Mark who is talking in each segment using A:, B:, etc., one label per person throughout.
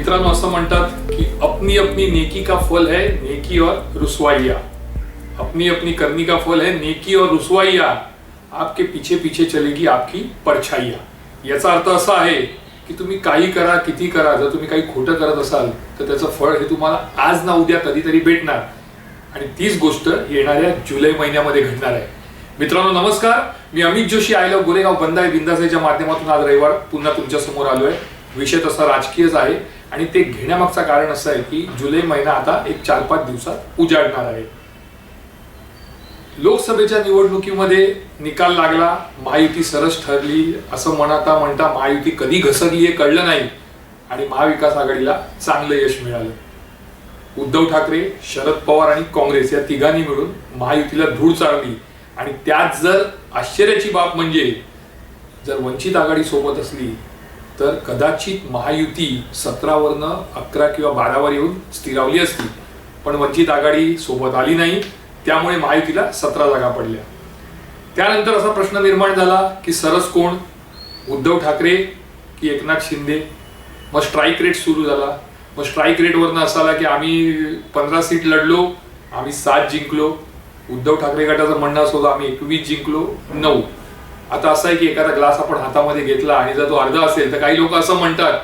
A: मित्रांनो असं म्हणतात की अपनी अपनी नेकी का फल है नेकी और रुसवाइया. अपनी अपनी करनी का फल है नेकी और रुसवाइया. आपके पीछे पीछे चलेगी आपकी परछाइया. याचा अर्थ असा आहे की तुम्ही काही करा किती करा जर तुम्ही काही खोटं करत असाल तर त्याचं फळ हे तुम्हाला आज ना उद्या कधीतरी भेटणार. आणि तीच गोष्ट येणाऱ्या जुलै महिन्यामध्ये घडणार आहे. मित्रांनो नमस्कार. मी अमित जोशी आय लव्ह गोरेगाव बंदाय बिंदासाच्या माध्यमातून आज रविवार पुन्हा तुमच्यासमोर आहे विषय तसा राजकीयच आहे. आणि ते घेण्यामागचं कारण असं आहे की जुलै महिना आता एक चार पाच दिवसात उजाडणार आहे. लोकसभेच्या निवडणुकीमध्ये निकाल लागला महायुती सरस ठरली असं म्हणता म्हणता महायुती कधी घसरली हे कळलं नाही आणि महाविकास आघाडीला चांगलं यश मिळालं. उद्धव ठाकरे शरद पवार आणि काँग्रेस या तिघांनी मिळून महायुतीला धूळ चाळली. आणि त्यात जर आश्चर्याची बाब म्हणजे जर वंचित आघाडी सोबत असली तर कदाचित महायुती सतरावरनं अकरा किंवा बारावर येऊन स्थिरावली असती. पण वंचित आघाडी सोबत आली नाही. त्यामुळे महायुतीला सतरा जागा पडल्या. त्यानंतर असा प्रश्न निर्माण झाला की सरस कोण? उद्धव ठाकरे की एकनाथ शिंदे? मग स्ट्राईक रेट सुरू झाला. मग स्ट्राईक रेटवरनं असा आला की आम्ही पंधरा सीट लढलो आम्ही सात जिंकलो. उद्धव ठाकरे गटाचं म्हणणं असं होतं आम्ही एकवीस जिंकलो नऊ. आता असं आहे की एखादा ग्लास आपण हातामध्ये घेतला आणि जर तो अर्धा असेल तर काही लोक असं म्हणतात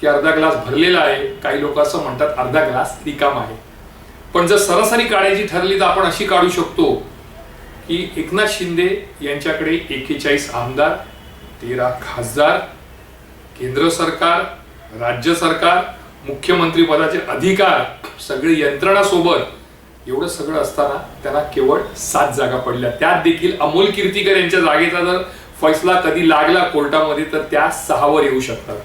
A: की अर्धा ग्लास भरलेला आहे काही लोक असं म्हणतात अर्धा ग्लास रिकाम आहे. पण जर सरासरी काढायची ठरली तर आपण अशी काढू शकतो की एकनाथ शिंदे यांच्याकडे एकेचाळीस आमदार तेरा खासदार केंद्र सरकार राज्य सरकार मुख्यमंत्री पदाचे अधिकार सगळी यंत्रणा सोबत एवढं सगळं असताना त्यांना केवळ सात जागा पडल्या. त्यात देखील अमोल कीर्तीकर यांच्या जागेचा जर फैसला कधी लागला कोर्टामध्ये तर त्या सहावर येऊ शकतात.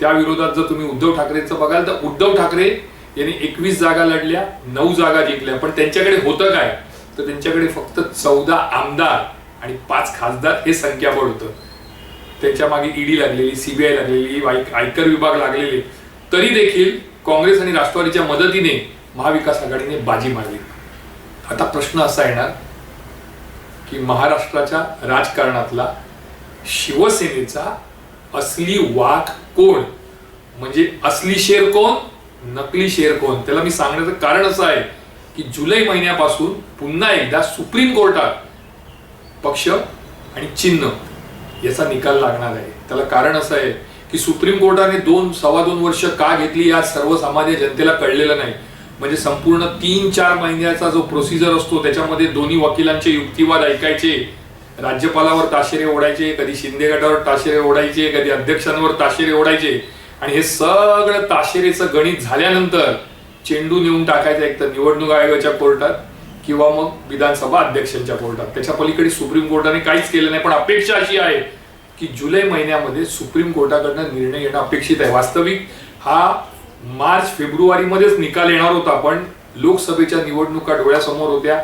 A: त्या विरोधात जर तुम्ही उद्धव ठाकरेंचं बघाल तर उद्धव ठाकरे यांनी एकवीस जागा लढल्या नऊ जागा जिंकल्या. पण त्यांच्याकडे होतं काय? तर त्यांच्याकडे फक्त चौदा आमदार आणि पाच खासदार हे संख्याबळ होतं. त्यांच्या मागे ईडी लागलेली सीबीआय लागलेली आयकर विभाग लागलेले. तरी देखील काँग्रेस आणि राष्ट्रवादीच्या मदतीने महाविकास आघाडीने बाजी मारली. आता प्रश्न असा येणार की महाराष्ट्राच्या राजकारणातला शिवसेनेचा असली वाघ कोण? म्हणजे असली शेर कोण? नकली शेर कोण? त्याला मी सांगण्याचं कारण असं आहे की जुलै महिन्यापासून पुन्हा एकदा सुप्रीम कोर्टात पक्ष आणि चिन्ह याचा निकाल लागणार आहे. त्याला कारण असं आहे की सुप्रीम कोर्टाने दोन सव्वा दोन वर्ष का घेतली या सर्वसामान्य जनतेला कळलेलं नाही. म्हणजे संपूर्ण तीन चार महिन्याचा जो प्रोसिजर असतो त्याच्यामध्ये दोन्ही वकिलांचे युक्तिवाद ऐकायचे. राज्यपालावर ताशेरे ओढायचे कधी शिंदे गटावर ताशेरे ओढायचे कधी अध्यक्षांवर ताशेरे ओढायचे. आणि हे सगळं ताशेरेचं गणित झाल्यानंतर चेंडू नेऊन टाकायचा एक तर निवडणूक आयोगाच्या कोर्टात किंवा मग विधानसभा अध्यक्षांच्या कोर्टात. त्याच्या पलीकडे सुप्रीम कोर्टाने काहीच केलं नाही पण अपेक्षा अशी आहे की जुलै महिन्यामध्ये सुप्रीम कोर्टाकडनं निर्णय येणं अपेक्षित आहे. वास्तविक हा मार्च फेब्रुवारीमध्येच निकाल येणार होता पण लोकसभेच्या निवडणुका डोळ्यासमोर होत्या.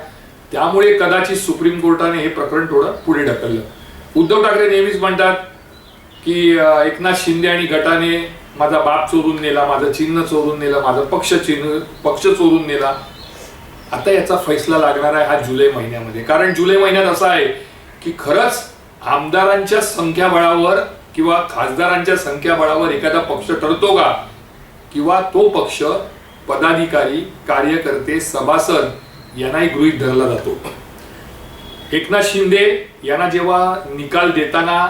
A: त्यामुळे कदाचित सुप्रीम कोर्टाने हे प्रकरण थोडं पुढे ढकललं. उद्धव ठाकरे नेहमीच म्हणतात की एकनाथ शिंदे आणि गटाने माझा बाप चोरून नेला माझं चिन्ह चोरून नेलं माझं पक्ष चिन्ह पक्ष चोरून नेला. आता याचा फैसला लागणार आहे हा जुलै महिन्यामध्ये. कारण जुलै महिन्यात असा आहे की खरंच आमदारांच्या संख्याबळावर किंवा खासदारांच्या संख्याबळावर एखादा पक्ष ठरतो का? किंवा तो पक्ष पदाधिकारी कार्यकर्ते सभासद यांनाही गृहीत धरला जातो. एकनाथ शिंदे यांना जेव्हा निकाल देताना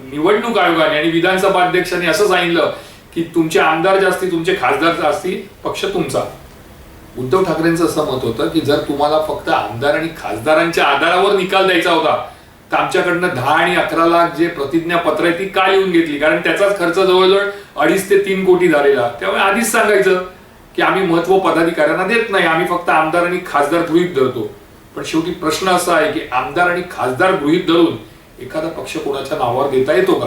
A: निवडणूक आयोगाने आणि विधानसभा अध्यक्षांनी असं सांगितलं की तुमचे आमदार जास्ती तुमचे खासदार जास्ती पक्ष तुमचा. उद्धव ठाकरेंचं असं मत होतं की जर तुम्हाला फक्त आमदार आणि खासदारांच्या आधारावर निकाल द्यायचा होता तर आमच्याकडनं दहा आणि अकरा लाख जे प्रतिज्ञापत्र आहे ती का लिहून घेतली. कारण त्याचाच खर्च जवळजवळ अडीच ते तीन कोटी झालेला. त्यामुळे आधीच सांगायचं की आम्ही महत्त्व पदाधिकाऱ्यांना देत नाही. आम्ही फक्त आमदार आणि खासदार गृहीत धरतो. पण शेवटी प्रश्न असा आहे की आमदार आणि खासदार गृहीत धरून एखादा पक्ष कोणाच्या नावावर देता येतो का?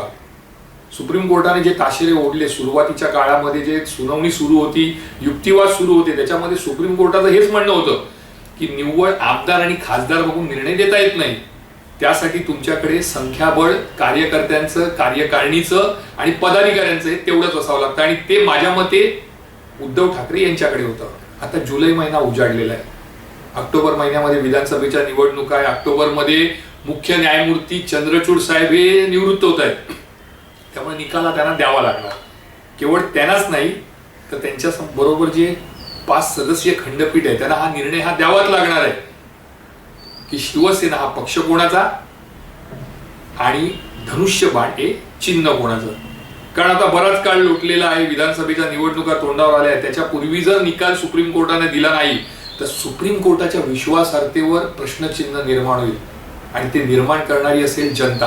A: सुप्रीम कोर्टाने जे ताशेरे ओढले सुरुवातीच्या काळामध्ये जे सुनावणी सुरू होती युक्तिवाद सुरू होते त्याच्यामध्ये सुप्रीम कोर्टाचं हेच म्हणणं होतं की निव्वळ आमदार आणि खासदार बघून निर्णय देता येत नाही. त्यासाठी तुमच्याकडे संख्याबळ कार्यकर्त्यांचं कार्यकारिणीचं आणि पदाधिकाऱ्यांचं तेवढंच असावं लागतं. आणि ते माझ्या मते उद्धव ठाकरे यांच्याकडे होतं. आता जुलै महिना उजाडलेला आहे. ऑक्टोबर महिन्यामध्ये विधानसभेच्या निवडणुका आहे. ऑक्टोबरमध्ये मुख्य न्यायमूर्ती चंद्रचूड साहेब हे निवृत्त होत आहेत. त्यामुळे निकाला त्यांना द्यावा लागणार. केवळ त्यांनाच नाही तर त्यांच्या बरोबर जे पाच सदस्यीय खंडपीठ आहे त्यांना हा निर्णय हा द्यावाच लागणार आहे. की शिवसेना हा पक्ष कोणाचा? आणि धनुष्य बाटे चिन्ह कोणाचं? कारण आता बराच काळ लोटलेला आहे विधानसभेच्या निवडणुका तोंडावर आल्या आहेत. त्याच्यापूर्वी जर निकाल सुप्रीम कोर्टाने दिला नाही तर सुप्रीम कोर्टाच्या विश्वासार्हतेवर प्रश्नचिन्ह निर्माण होईल. आणि ते निर्माण करणारी असेल जनता.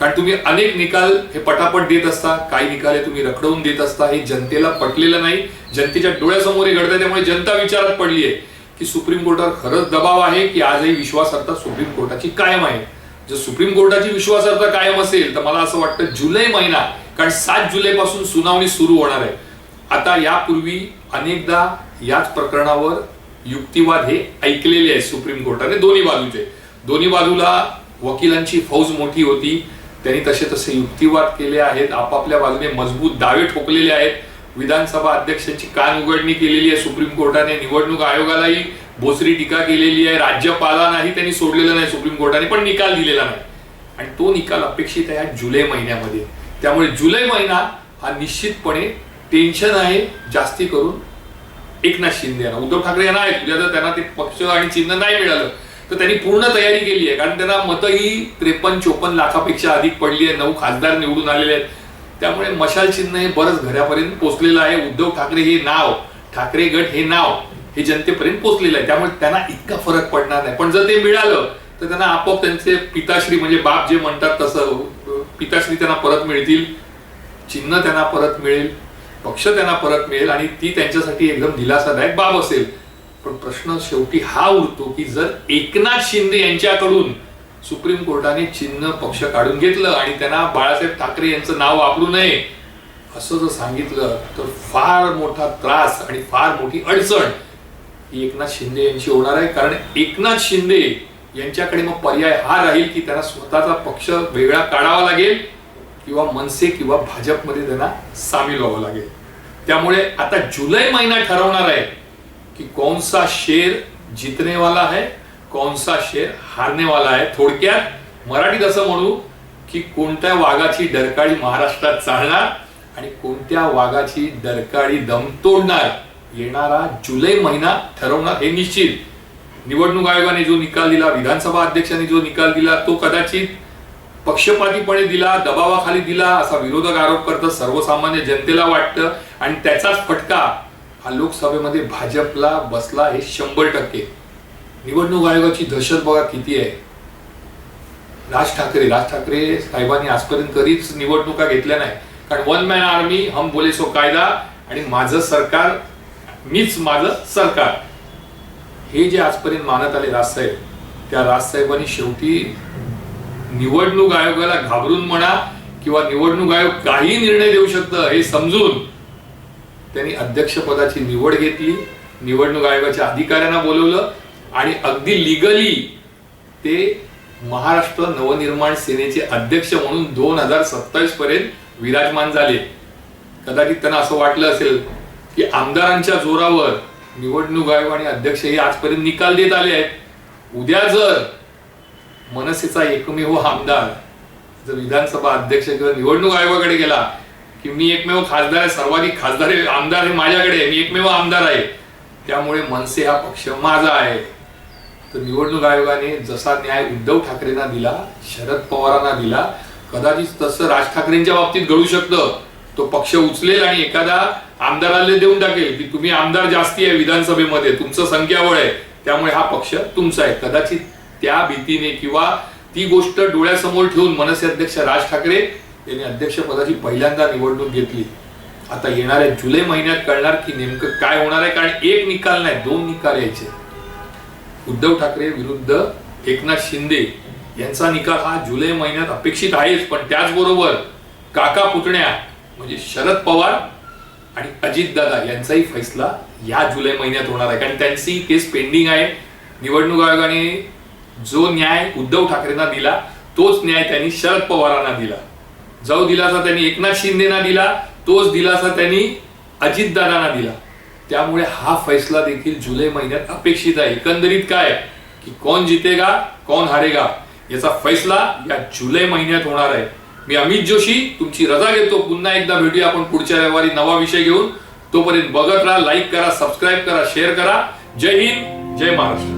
A: कारण तुम्ही अनेक निकाल हे पटापट देत असता काही निकाल हे तुम्ही रखडवून देत असता हे जनतेला पटलेलं नाही. जनतेच्या डोळ्यासमोर हे घडतं त्यामुळे जनता विचारात पडली आहे की सुप्रीम कोर्टावर खरंच दबाव आहे की आजही विश्वासार्हता सुप्रीम कोर्टाची कायम आहे. जर सुप्रीम कोर्टाची विश्वासार्हता कायम असेल तर मला असं वाटतं जुलै महिना कारण सात जुलै पासून सुनावणी सुरू होणार आहे. आता यापूर्वी अनेकदा याच प्रकरणावर युक्तिवाद हे ऐकलेले आहे सुप्रीम कोर्टाने दोन्ही बाजूचे. दोन्ही बाजूला वकिलांची फौज मोठी होती. त्यांनी तसे तसे युक्तिवाद केले आहेत. आपापल्या बाजूने मजबूत दावे ठोकलेले आहेत. विधानसभा अध्यक्षांची कान उघडणी केलेली आहे सुप्रीम कोर्टाने निवडणूक आयोगालाही भोसरी टीका केलेली आहे राज्यपालांनाही त्यांनी सोडलेलं नाही सुप्रीम कोर्टाने पण निकाल दिलेला नाही. आणि तो निकाल अपेक्षित आहे जुलै महिन्यामध्ये. त्यामुळे जुलै महिना हा निश्चितपणे टेन्शन आहे जास्ती करून एकनाथ शिंदे यांना. उद्धव ठाकरे यांना आहेत उद्या जर त्यांना ते पक्ष आणि चिन्ह नाही मिळालं तर त्यांनी पूर्ण तयारी केली आहे. कारण त्यांना मतं ही त्रेपन्न चोपन्न लाखापेक्षा अधिक पडली आहे नऊ खासदार निवडून आलेले आहेत. त्यामुळे मशाल चिन्ह हे बरंच घरापर्यंत पोहोचलेलं आहे. उद्धव ठाकरे हे नाव ठाकरे गट हे नाव हे जनतेपर्यंत पोहोचलेलं आहे. त्यामुळे त्यांना इतका फरक पडणार नाही. पण जर ते मिळालं तर त्यांना आपोआप त्यांचे पिताश्री म्हणजे बाप जे म्हणतात तसं पिताश्री त्यांना परत मिळतील चिन्ह त्यांना परत मिळेल पक्ष त्यांना परत मिळेल आणि ती त्यांच्यासाठी एकदम दिलासादायक बाब असेल. पण प्रश्न शेवटी हा उरतो की जर एकनाथ शिंदे यांच्याकडून सुप्रीम कोर्टाने चिन्ह पक्ष काढून घेतलं आणि त्यांना बाळासाहेब ठाकरे यांचं नाव वापरू नये असं जर सांगितलं तर फार मोठा त्रास आणि फार मोठी अडचण ही एकनाथ शिंदे यांची होणार आहे. कारण एकनाथ शिंदे यांच्याकडे मग पर्याय हा राहील की त्यांना स्वतःचा पक्ष वेगळा काढावा लागेल किंवा मनसे किंवा भाजपमध्ये त्यांना सामील व्हावं लागेल. त्यामुळे आता जुलै महिना ठरवणार आहे की कोणसा शेर जीतने वाला है कौन सा शेर हारने वाला आहे? थोडक्यात मराठीत असं म्हणू की कोणत्या वाघाची डरकाळी महाराष्ट्रात चालणार आणि कोणत्या वाघाची डरकाळी दम तोडणार? येणारा जुलै महिना ठरवणार हे निश्चित. निवडणूक आयोगाने जो निकाल दिला विधानसभा अध्यक्षांनी जो निकाल दिला तो कदाचित पक्षपातीपणे दिला दबावाखाली दिला असा विरोधक आरोप करतात सर्वसामान्य जनतेला वाटतं. आणि त्याचाच फटका हा लोकसभेमध्ये भाजपला बसला हे शंभर टक्के. निवडणूक आयोगाची दहशत बघा किती आहे. राज ठाकरे राज ठाकरे साहेबांनी आजपर्यंत कधीच निवडणुका घेतल्या नाही. कारण वन मॅन आर्मी हम बोले सो कायदा आणि माझं सरकार मीच माझं सरकार. हे जे आजपर्यंत मानत आले राजसाहेब त्या राजसाहेबांनी शेवटी निवडणूक आयोगाला घाबरून म्हणा किंवा निवडणूक आयोग काही निर्णय देऊ शकतं हे समजून त्यांनी अध्यक्षपदाची निवड घेतली. निवडणूक आयोगाच्या अधिकाऱ्यांना बोलवलं. आणि अगदी लिगली ते महाराष्ट्र नवनिर्माण सेनेचे अध्यक्ष म्हणून दोन हजार सत्तावीस पर्यंत विराजमान झाले. कदाचित त्यांना असं वाटलं असेल की आमदारांच्या जोरावर निवडणूक आयोग आणि अध्यक्ष हे आजपर्यंत निकाल देत आले आहेत. उद्या जर मनसेचा एकमेव आमदार जर विधानसभा अध्यक्ष किंवा निवडणूक आयोगाकडे गेला की मी एकमेव खासदार आहे सर्वाधिक खासदार आमदार हे माझ्याकडे आहे मी एकमेव आमदार आहे त्यामुळे मनसे हा पक्ष माझा आहे. तर निवडणूक आयोगाने जसा न्याय उद्धव ठाकरेंना दिला शरद पवारांना दिला कदाचित तसं राज ठाकरेंच्या बाबतीत घडू शकतं. तो पक्ष उचलेल आणि एखादा आमदाराला देऊन टाकेल की तुम्ही आमदार जास्ती आहे विधानसभेमध्ये तुमचं संख्याबळ आहे त्यामुळे हा पक्ष तुमचा आहे. कदाचित त्या भीतीने किंवा ती गोष्ट डोळ्यासमोर ठेवून मनसे अध्यक्ष राज ठाकरे यांनी अध्यक्षपदाची पहिल्यांदा निवडणूक घेतली. आता येणाऱ्या जुलै महिन्यात कळणार की नेमकं काय होणार आहे कारण एक निकाल नाही दोन निकाल यायचे. उद्धव ठाकरे विरुद्ध एकनाथ शिंदे यांचा निकाल हा जुलै महिन्यात अपेक्षित आहेच पण त्याचबरोबर काका पुतण्या म्हणजे शरद पवार आणि अजितदादा यांचाही फैसला या जुलै महिन्यात होणार आहे. कारण त्यांची केस पेंडिंग आहे. निवडणूक आयोगाने जो न्याय उद्धव ठाकरेंना दिला तोच न्याय त्यांनी शरद पवारांना दिला. जो दिलासा त्यांनी एकनाथ शिंदेना दिला तोच दिलासा त्यांनी अजितदादांना दिला. त्यामुळे हा फैसला देखील जुलै महिन्यात अपेक्षित आहे. एकंदरीत काय? की कोण जितेगा कोण हारेगा? याचा फैसला या जुलै महिन्यात होणार आहे. मी अमित जोशी तुमची रजा घेतो. पुन्हा एकदा भेटूया आपण पुढच्या रविवारी नवा विषय घेऊन. तोपर्यंत बघत राहा लाईक करा सबस्क्राईब करा शेअर करा. जय हिंद जय महाराष्ट्र.